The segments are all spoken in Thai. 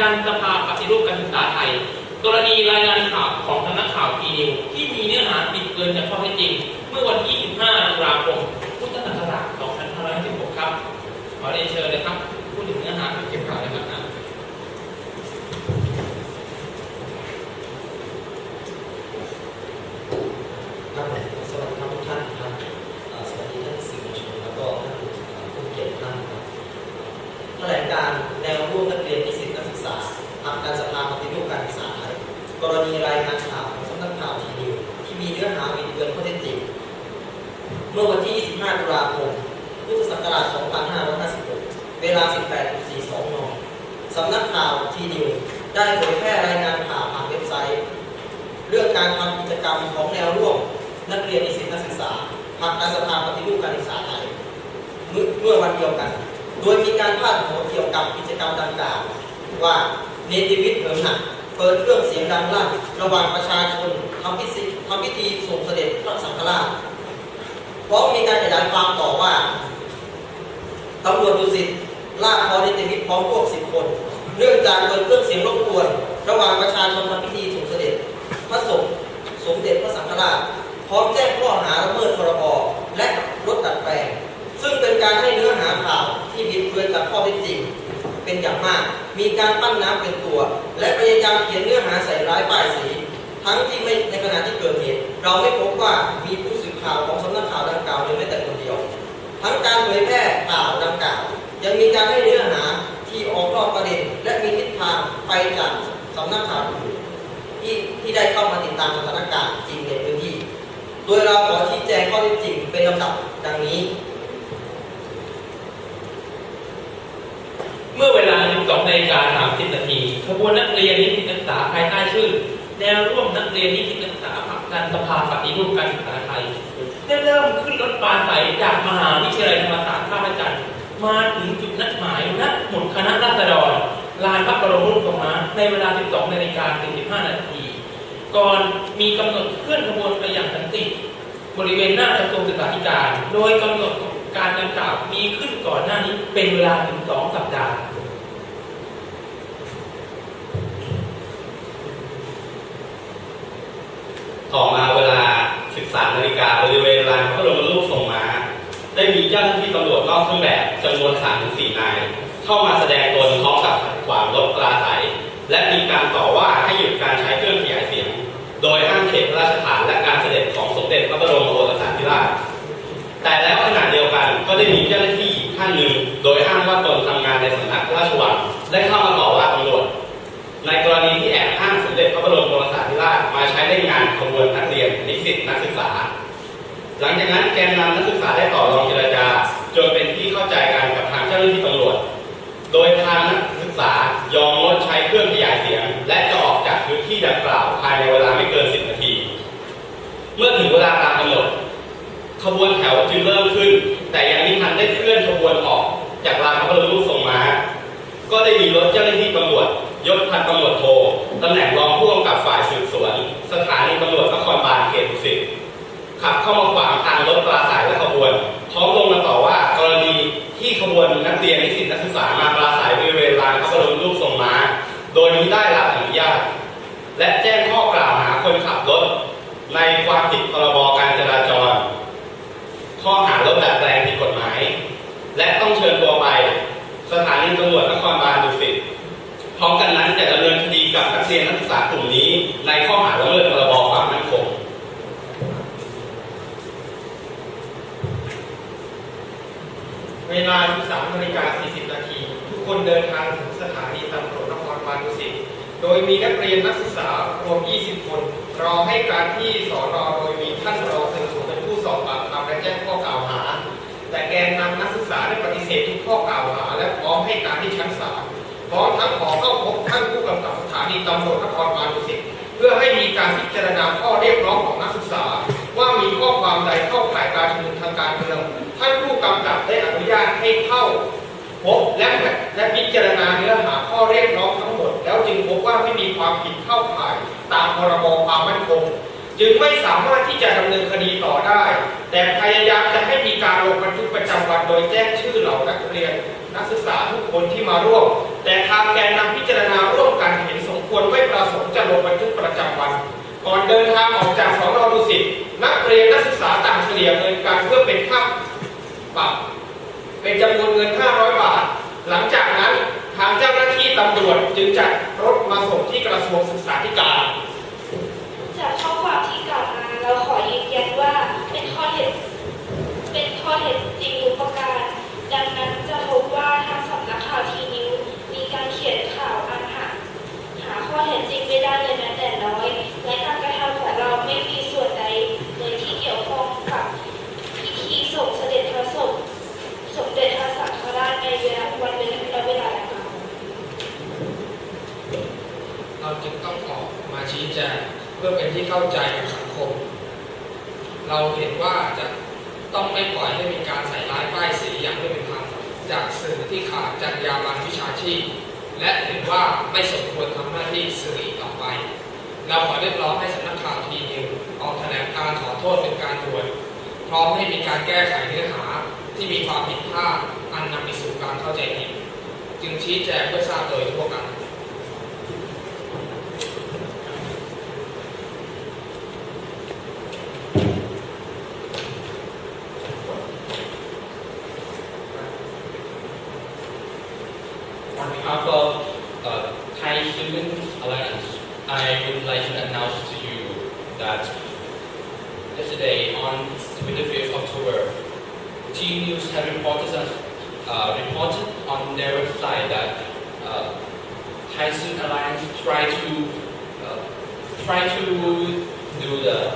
ดันสภาปฏิรูปการศึกษาไทย กรณีรายงานข่าวของสำนักข่าวพีนิวที่มีเนื้อหาบิดเกินจากข้อเท็จจริง เมื่อวันที่ 25ตุลาคม พุทธศักราช 2556 ครับ ขอเรียนเชิญเลยครับ พูดถึงเนื้อหาเก็บข่าวเลยครับ ครับผมสวัสดีครับทุกท่านครับเอ่อสวัสดีท่านสื่อมวลชนแล้วก็ท่านผู้เกียรติทุกท่านครับแถลงการณ์แนวร่วมนักเรียนนิสิตนักศึกษาผลักดันสภาปฏิรูปการศึกษาไทยกรณีรายงานข่าวของสำนักข่าวทีนิวที่มีเนื้อหาบิดเบือนข้อเท็จจริง เมื่อวันที่ 25 ตุลาคม พุทธศักราช 2556 เวลา 18.42 น สำนักข่าวทีนิวได้เผยแพร่รายงานข่าวผ่านเว็บไซต์ เรื่องการทำกิจกรรมของแนวร่วม นักเรียนนิสิตนักศึกษาผลักดันสภาปฏิรูปการศึกษาไทยเมื่อวันเดียวกัน โดยมีการพาดหัวเกี่ยวกับกิจกรรมดังกล่าวว่าเนติวิทย์เหิมหนักเปิดเครื่องเสียงดังลั่นระหว่างประชาชนทำพิธีทำพิธีส่งเสด็จพระสังฆราช พร้อมมีการขยายความต่อว่าตำรวจดุสิตลากคอเนติวิทย์พร้อมพวกสิบคน เนื่องจากเปิดเครื่องเสียงรบกวน ระหว่างประชาชนทำพิธีส่งเสด็จพระสงฆ์สมเด็จพระสังฆราชพร้อมแจ้งข้อหาละเมิดพรบและรถดัดแปลง ซึ่งเป็นการให้เนื้อหาข่าวที่บิดเบือนจากข้อเท็จจริง เป็นอย่างมาก มีการปั้นน้ำเป็นตัว และพยายามเขียนเนื้อหาใส่ร้ายป้ายสี ทั้งที่ไม่ในขณะที่เกิดเหตุ เราไม่พบว่ามีผู้ ข่าวของสำนักข่าวดังกล่าวเลยแม้แต่คนเดียว ทั้งการเผยแพร่ข่าวดังกล่าว ยังมีการให้เนื้อหาที่ออกนอกประเด็น และมีทิศทางไปจากสำนักข่าวอื่นที่ที่ได้เข้ามาติดตามสถานการณ์จริงในพื้นที่ โดยเราขอชี้แจงข้อเท็จจริงเป็นลำดับดังนี้ เมื่อเวลา 12นาฬิกา30นาทีขบวนนักเรียนนิสิตนักศึกษาภายใต้ชื่อ แนวร่วมนักเรียนนิสิตนักศึกษาผลักดันสภาปฏิรูปการศึกษาไทยได้เริ่มขึ้นรถปราศัยจากมหาวิทยาลัยธรรมศาสตร์ท่าพระจันทร์มาถึงจุดนัดหมายณหมุดคณะราษฎรลานพระบรมรูปทรงม้าในเวลา 12นาฬิกา45นาที ก่อนมีกำหนดเคลื่อนขบวนไปอย่างสันติ บริเวณหน้ากระทรวงศึกษาธิการ โดยกำหนดการดังกล่าวมีขึ้นก่อนหน้านี้เป็นเวลาถึง2สัปดาห์ ต่อมาเวลา 13นาฬิกาบริเวณลานพระบรมรูปทรงม้า ได้มีเจ้าหน้าที่ตำรวจนอกเครื่องแบบจำนวน3ถึง4นาย เข้ามาแสดงตนพร้อมกับขัดขวางรถปราศัย และมีการต่อว่าให้หยุดการใช้เครื่องขยายเสียง โดยห้ามเขตพระราชฐานและการเสด็จของสมเด็จพระบรมโอรสาธิราช แต่แล้วขณะเดียวกันก็ได้มีเจ้าหน้าที่อีกท่านหนึ่ง โดยอ้างว่าตนทำงานในสำนักพระราชวัง ได้เข้ามาต่อว่าตำรวจ ในกรณีที่แอบอ้าง สมเด็จพระบรมโอรสาธิราชมาใช้เล่นงานขบวนนักเรียนนิสิตนักศึกษา หลังจากนั้นแกนนำนักศึกษาได้ต่อรองเจรจาจนเป็นที่เข้าใจกันกับทางเจ้าหน้าที่ตำรวจ โดยทางนักศึกษายอมงดใช้เครื่องขยายเสียง และจะออกจากพื้นที่ดังกล่าวภายในเวลาไม่เกิน 10 นาที เมื่อถึงเวลาตามกำหนดขบวนแถวจึงเริ่มขึ้น แต่ยังไม่ทันได้เคลื่อนขบวนออก จากลานพระบรมรูปทรงม้าก็ได้มีรถเจ้าหน้าที่ตำรวจ ยศพันตำรวจโทตำแหน่งรองผู้กำกับฝ่ายสืบสวน สถานีตำรวจนครบาลเขตดุสิตขับเข้ามาขวางทางรถปราศัยและขบวน พร้อมลงมาต่อว่ากรณีที่ขบวนนักเรียนนิสิตนักศึกษามาปราศัยบริเวณลานพระบรมรูปทรงม้า โดยมิได้รับอนุญาต และแจ้งข้อกล่าวหาคนขับรถ ในความผิดพรบการจราจร ข้อหารถดัดแปลงผิดกฎหมาย และต้องเชิญตัวไป สถานีตำรวจนครบาลดุสิต พร้อมกันนั้นจะดำเนินคดีกับนักเรียนนักศึกษากลุ่มนี้ ในข้อหาละเมิดพรบความมั่นคงเวลา 13นาฬิกา40 นาที ทุกคนเดินทางถึงสถานีตำรวจนครบาลดุสิต โดยมีนักเรียนนักศึกษารวม 20 คน รอให้การที่สอนอโดยมีท่านรองสืบสวนเป็นผู้สอบปากคำและแจ้งข้อกล่าวหา แต่แกนนำนักศึกษาได้ปฏิเสธทุกข้อกล่าวหา และพร้อมให้การที่ชั้นศาล พร้อมทั้งขอเข้าพบท่านผู้กำกับสถานีตำรวจนครบาลดุสิตเพื่อให้มีการพิจารณาข้อเรียกร้องของนักศึกษา ว่ามีข้อความใดเข้าข่ายการชุมนุมทางการเมืองท่านผู้กำกับได้อนุญาตให้เข้าพบและและพิจารณาเนื้อหาข้อเรียกร้องทั้งหมด แล้วจึงพบว่าไม่มีความผิดเข้าข่ายตามพรบความมั่นคง จึงไม่สามารถที่จะดำเนินคดีต่อได้ แต่พยายามจะให้มีการลงบันทึกประจำวันโดยแจ้งชื่อเหล่านักเรียน นักศึกษาทุกคนที่มาร่วม แต่ทางแกนนำพิจารณาร่วมกันเห็นสมควรไม่ประสงค์จะลงบันทึกประจำวัน ก่อนเดินทางออกจากสอนอดุสิตนักเรียนนักศึกษาต่างเฉลี่ยเงินกันเพื่อเป็นค่าปรับเป็นจำนวนเงิน 500 บาท หลังจากนั้นทางเจ้าหน้าที่ตำรวจจึงจัดรถมาส่งที่กระทรวงศึกษาธิการ จากข้อความที่กล่าวมาเราขอยืนยันว่าเป็นข้อเท็จเป็นข้อเท็จจริงทุกประการ ดังนั้นจะพบว่าทางสำนักข่าวทีนิวมีการเขียนข่าวอันหาหาข้อเท็จจริงไม่ได้เลยแม้แต่น้อย และการกระทำของเราไม่มีส่วนใดเลยที่เกี่ยวข้องกับพิธีส่งเสด็จพระสงฆ์สมเด็จพระสังฆราชในเวลาวันเวลาและเวลาดังกล่าว เราจึงต้องออกมาชี้แจงเพื่อเป็นที่เข้าใจกับสังคม เราเห็นว่าจะต้องไม่ปล่อยให้มีการใส่ร้ายป้ายสีอย่างไม่เป็นธรรมจากสื่อที่ขาดจรรยาบรรณวิชาชีพ และเห็นว่าไม่สมควรทำหน้าที่สื่อต่อไป เราขอเรียกร้องให้สำนักข่าวทีนิวออกแถลงการขอโทษเป็นการด่วนพร้อมให้มีการแก้ไขเนื้อหาที่มีความผิดพลาดอันนำไปสู่การเข้าใจผิดจึงชี้แจงเพื่อทราบโดยทั่วกัน I would like to announce to you that yesterday on 25th October, T News have reported, uh, reported on their website that uh, Student Alliance try to uh, try to do the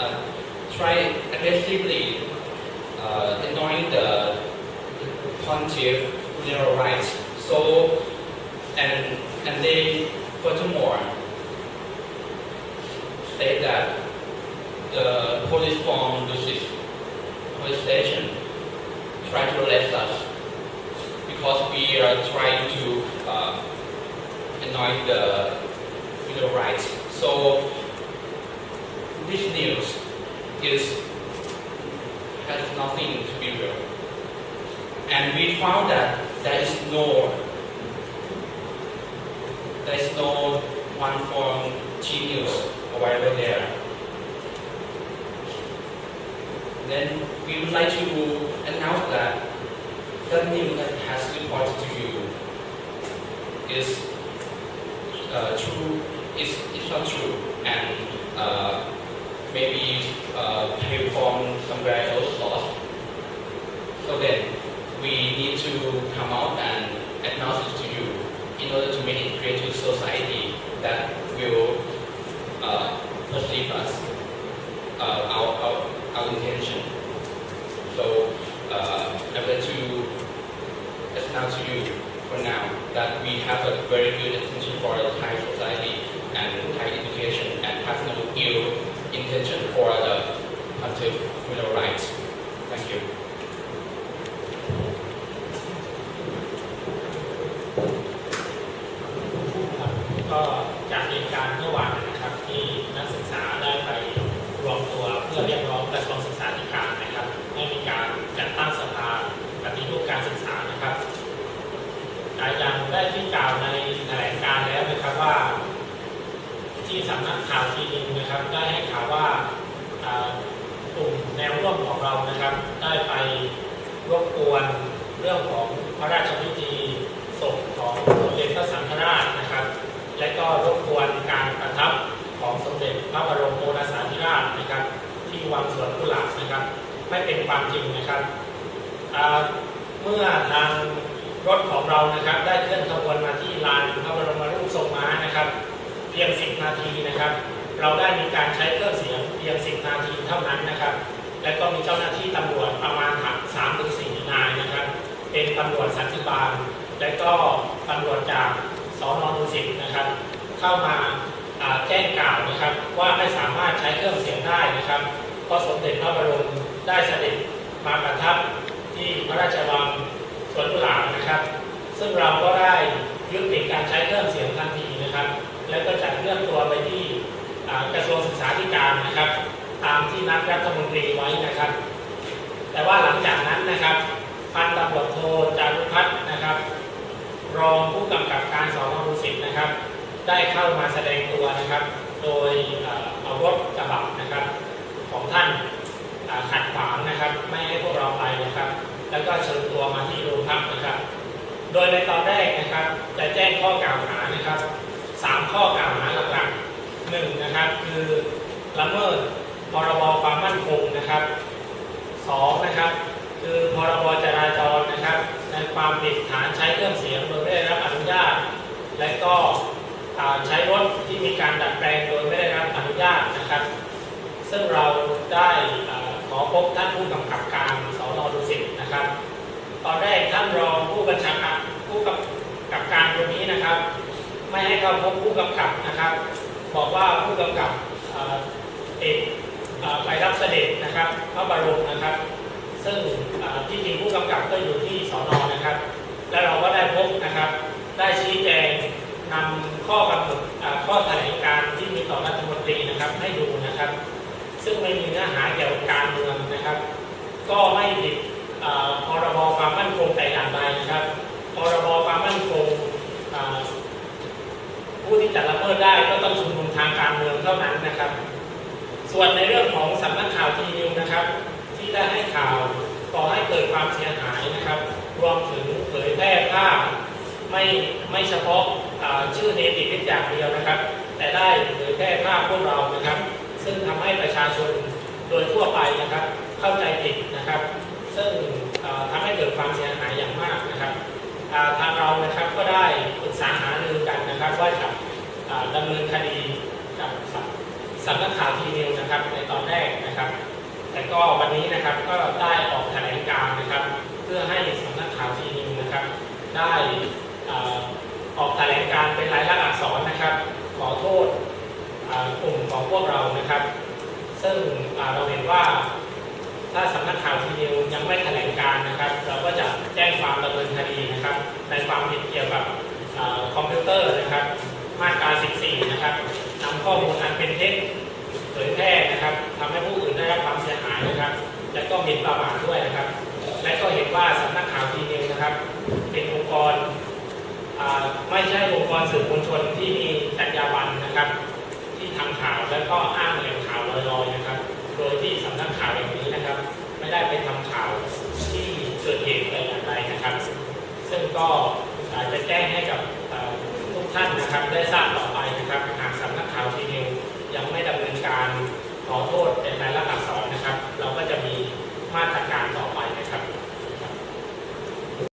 uh, try aggressively uh, annoying the pontiff funeral rites. So, and and they furthermore state that the police from Lucis police station try to arrest us because we are trying to uh, annoy the funeral rites. So, this news is has nothing to be real and we found that there is no is no one from G News available there. Then we would like to announce that the news that has reported to you is uh, true, is, is not true, and uh, maybe uh, came from somewhere else lost. So then, we need to come out and it to order to make it to society เรื่องของพระราชพิธีศพของสมเด็จพระสังฆราชนะครับ และก็รบกวนการประทับของสมเด็จพระบรมโอรสาธิราชนะครับ ที่วังสวนกุหลาบนะครับ ไม่เป็นความจริงนะครับเมื่อทางรถของเรานะครับ ได้เคลื่อนขบวนมาที่ลานพระบรมรูปทรงม้านะครับ เพียง 10 นาทีนะครับ เราได้มีการใช้เครื่องเสียงเพียง 10 นาทีเท่านั้นนะครับ และก็มีเจ้าหน้าที่ตำรวจประมาณ3ถึง4นายนะครับ เป็นตำรวจสันติบาล และก็ตำรวจจากสอนอดุสิตนะครับ เข้ามาแจ้งกล่าวนะครับ ว่าไม่สามารถใช้เครื่องเสียงได้นะครับเพราะสมเด็จพระบรมได้เสด็จมาประทับที่พระราชวังสวนกุหลาบนะครับ ซึ่งเราก็ได้ยุติการใช้เครื่องเสียงทันทีนะครับ แล้วก็จัดเคลื่อนตัวไปที่กระทรวงศึกษาธิการนะครับ ตามที่นัดรัฐมนตรีไว้นะครับ แต่ว่าหลังจากนั้นนะครับ พันตำรวจโทจารุพัฒน์นะครับ รองผู้กำกับการสอนอดุสิตนะครับ ได้เข้ามาแสดงตัวนะครับ โดยเอารถกระบะนะครับ ของท่านขัดขวางนะครับ ไม่ให้พวกเราไปนะครับ แล้วก็เชิญตัวมาที่โรงพักนะครับ โดยในตอนแรกนะครับ จะแจ้งข้อกล่าวหานะครับสามข้อกล่าวหาหลักๆหนึ่งนะครับ คือละเมิดพรบความมั่นคงนะครับสองนะครับ คือพรบจราจรนะครับ ในความผิดฐานใช้เครื่องเสียงโดยไม่ได้รับอนุญาต และก็ใช้รถที่มีการดัดแปลงโดยไม่ได้รับอนุญาตนะครับ ซึ่งเราได้ขอพบท่านผู้กำกับการสอนอดุสิตนะครับ ตอนแรกท่านรองผู้บัญชาการผู้กำกับการคนนี้นะครับ ไม่ให้เข้าพบผู้กำกับนะครับ บอกว่าผู้กำกับเอ่อเอกไปรับเสด็จนะครับพระบรมนะครับ ที่จริงผู้กำกับก็อยู่ที่สอนอนะครับ และเราก็ได้พบนะครับ ได้ชี้แจงนำข้อกำหนดข้อแถลงการที่มีต่อรัฐมนตรีนะครับให้ดูนะครับ ซึ่งไม่มีเนื้อหาเกี่ยวกับการเมืองนะครับ ก็ไม่ผิดเอ่อพรบความมั่นคงแต่อย่างใดนะครับพรบความมั่นคงผู้ที่จะละเมิดได้ก็ต้องชุมนุมทางการเมืองเท่านั้นนะครับ ส่วนในเรื่องของสำนักข่าวทีนิวนะครับ ที่ได้ให้ข่าว ก่อให้เกิดความเสียหายนะครับ รวมถึงเผยแพร่ภาพไม่ไม่เฉพาะชื่อเนติวิทย์อย่างเดียวนะครับ แต่ได้เผยแพร่ภาพพวกเรานะครับ ซึ่งทำให้ประชาชนโดยทั่วไปนะครับ เข้าใจผิดนะครับ ซึ่งเอ่อทำให้เกิดความเสียหายอย่างมากนะครับทางเรานะครับก็ได้ปรึกษาหารือกันนะครับว่าจะอ่าดำเนินคดีกับสำสำนักข่าวทีนิวนะครับในตอนแรกนะครับ แต่ก็วันนี้นะครับก็ได้ออกแถลงการนะครับ เพื่อให้สำนักข่าวทีนิวนะครับ ได้ออกแถลงการเป็นลายลักษณ์อักษรนะครับ ขอโทษกลุ่มของพวกเรานะครับ ซึ่งเราเห็นว่าถ้าสำนักข่าวทีนิวยังไม่แถลงการนะครับ เราก็จะแจ้งความดำเนินคดีนะครับ ในความผิดเกี่ยวกับคอมพิวเตอร์นะครับมาตรา 14 นะครับนำข้อมูลอันเป็นเท็จเผยแพร่นะครับทำให้ผู้อื่นได้รับความ นะครับ และก็หมิ่นประมาทด้วยนะครับ และก็เห็นว่าสำนักข่าวทีนิวนะครับ เป็นองค์กรไม่ใช่องค์กรสื่อมวลชนที่มีจรรยาบรรณนะครับ ที่ทำข่าวและก็อ้างแหล่งข่าวลอยๆนะครับ โดยที่สำนักข่าวแบบนี้นะครับ ไม่ได้ไปทำข่าวที่เกิดเหตุอะไรอย่างไรนะครับ ซึ่งก็อาจจะแจ้งให้กับทุกท่านนะครับ ได้ทราบต่อไปนะครับหากสำนักข่าวทีนิวยังไม่ดำเนินการขอโทษ